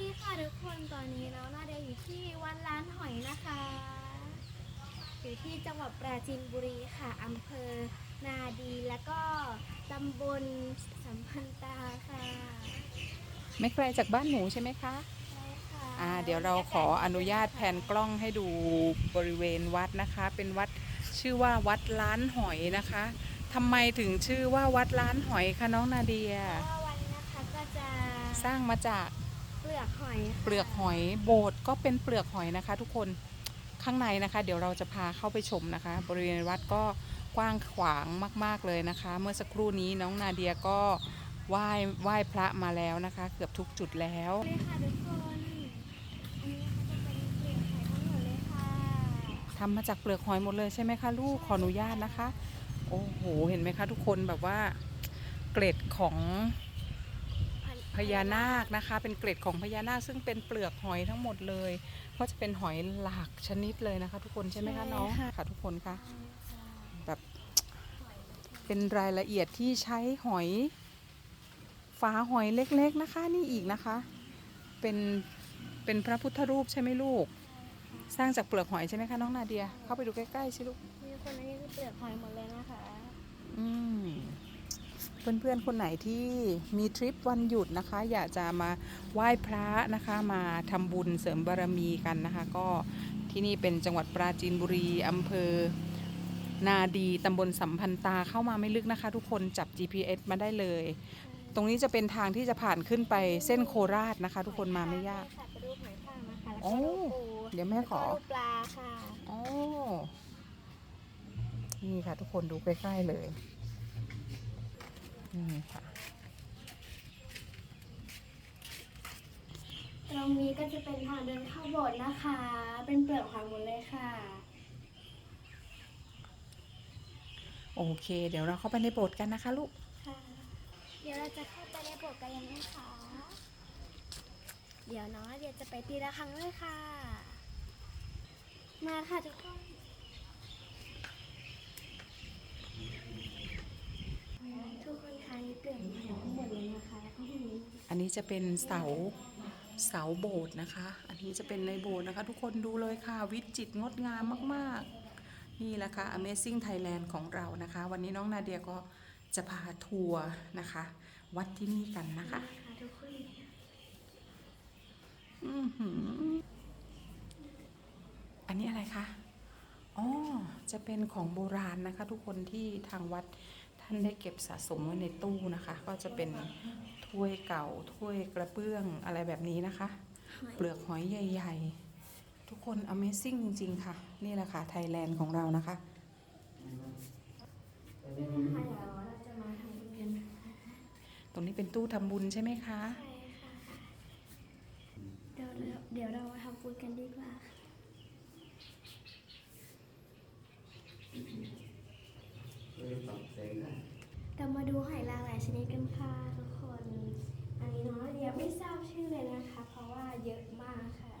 ดีค่ะทุกคนตอนนี้น้องนาเดียอยู่ที่วัดร้านหอยนะคะ อยู่ที่จังหวัดปราจีนบุรีค่ะอำเภอนาดีแล้วก็ตำบลสัมพันตาค่ะไม่ไกลจากบ้านหนูใช่ไหมคะใช่ค่ะอ่าเดี๋ยวเราขออนุญาตแผนกล้องให้ดูบริเวณวัดนะคะ เป็นวัดชื่อว่าวัดล้านหอยนะคะทำไมถึงชื่อว่าวัดล้านหอยคะน้องนาเดีย เพราะว่าวันนี้นะคะก็จะสร้างมาจาก เปลือกหอยค่ะเปลือกหอยโบสถ์ก็เป็นเปลือกหอยนะคะ ทุกคนข้างในนะคะ เดี๋ยวเราจะพาเข้าไปชมนะคะ บริเวณวัดก็กว้างขวางมาก ๆเลยนะคะ เมื่อสักครู่นี้น้องนาเดียก็ไหว้ไหว้พระมาแล้วนะคะ เกือบทุกจุดแล้ว เลยค่ะทุกคนอันนี้ก็จะเป็นเปลือกหอยทั้งหมดเลยค่ะทำมาจากเปลือกหอยหมดเลยใช่ไหมคะลูกขออนุญาตนะคะ โอ้โห เห็นไหมคะทุกคนแบบว่าเกร็ดของพ ญานาคนะคะ เป็นเกร็ดของพญานาคซึ่งเป็นเปลือกหอยทั้งหมดเลย ก็จะเป็นหอยหลากชนิดเลยนะคะ ทุกคนใช่ไหมคะน้องค่ะทุกคนคะแบบเป็นรายละเอียดที่ใช้หอยฝาหอยเล็กๆนะคะ นี่อีกนะคะ เป็นเป็นพระพุทธรูปใช่ไหมลูก สร้างจากเปลือกหอยใช่ไหมคะน้องนาเดีย เข้าไปดูใกล้ๆสิลูกมีคนนี้คือเปลือกหอยหมดเลยนะคะ อืม เพื่อนๆคนไหนที่มีทริปวันหยุดนะคะ อยากจะมาไหว้พระนะคะมาทำบุญเสริมบารมีกันนะคะ ก็ที่นี่เป็นจังหวัดปราจีนบุรีอำเภอนาดีตำบลสัมพันตาเข้ามาไม่ลึกนะคะ ทุกคนจับ GPS มาได้เลย ตรงนี้จะเป็นทางที่จะผ่านขึ้นไปเส้นโคราชนะคะ ทุกคนมาไม่ยากค่ะไปดูหอยทากนะคะแล้วโอ้ก็ดูปูเดี๋ยวแม่ขอ แล้วก็ดูปลาค่ะ โอ้ นี่ค่ะทุกคนดูใกล้ๆเลย นี่ค่ะตรงนี้ก็จะเป็นทางเดินเข้าโบสถ์นะคะ เป็นเปลือกหอยหมดเลยค่ะ โอเค เดี๋ยวเราเข้าไปในโบสถ์กันนะคะลูก ค่ะ เดี๋ยวเราจะเข้าไปในโบสถ์กันยังไงคะ เดี๋ยวเนาะเดี๋ยวจะไปตีระฆังด้วยค่ะ มาค่ะทุกคน ทุกคนคะนี่เปลือกหอยทั้งหมดเลยนะคะแล้วก็มี อั นี้จะเป็นเสาเสาโบสถ์นะคะ อันนี้จะเป็นในโบสถ์นะคะ ทุกคนดูเลยค่ะ วิจิตรงดงามมากๆ นี่แหละค่ะ Amazing Thailand ของเรานะคะ วันนี้น้องนาเดียก็จะพาทัวร์นะคะ วัดที่นี่กันนะคะอันนี้อะไรคะ อ๋อ จะเป็นของโบราณนะคะ ทุกคนที่ทางวัดานได้เก็บสะสมไว้ในตู้นะคะ ก็จะเป็นถ้วยเก่าถ้วยกระเบื้องอะไรแบบนี้นะคะ เปลือกหอยใหญ่ ๆ ทุกคน Amazing จริง ๆ ค่ะ นี่แหละค่ะไทยแลนด์ของเรานะคะค่ะเดี๋ยวเราจะมาทำบุญกันตรงนี้เป็นตู้ทำบุญใช่ไหมคะ ใช่ค่ะ เดี๋ยวเราเดี๋ยวเรามาทำบุญกันดีกว่าค่ะเรา มาดูหอยหลากหลายชนิดกันค่ะทุกคน อันนี้น้องเดียไม่ทราบชื่อเลยนะคะ เพราะว่าเยอะมากค่ะ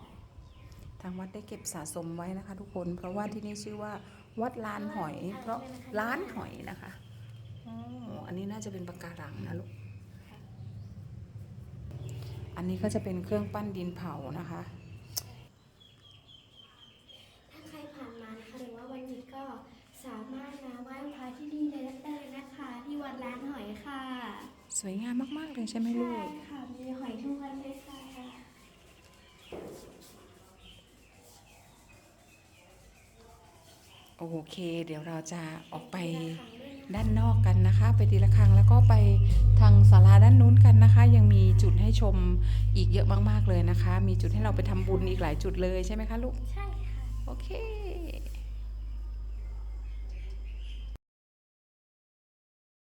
ทางวัดได้เก็บสะสมไว้นะคะ ทุกคน เพราะว่าที่นี่ชื่อว่า วัดลานหอย เพราะล้านหอยนะคะอ๋ออันนี้น่าจะเป็นปะการังนะลูก อันนี้ก็จะเป็นเครื่องปั้นดินเผานะคะ ถ้าใครผ่านมานะคะหรือว่าวันหยุดก็สามารถมาไหว้พระที่นี่ได้เลยนะคะที่ วัดร้านหอยค่ะ สวยงามมาก ๆ เลยใช่ไหมลูใช่กค่ะ มีหอยทุกวันเลยค่ะ โอเค เดี๋ยวเราจะออกไปด้านนอกกันนะคะ ไปทีละครั้งแล้วก็ไปทางศาลาด้านนู้นกันนะคะ ยังมีจุดให้ชมอีกเยอะมาก ๆ เลยนะคะ มีจุดให้เราไปทำบุญอีกหลายจุดเลยใช่ไหมคะลูก ใช่ค่ะ โอเค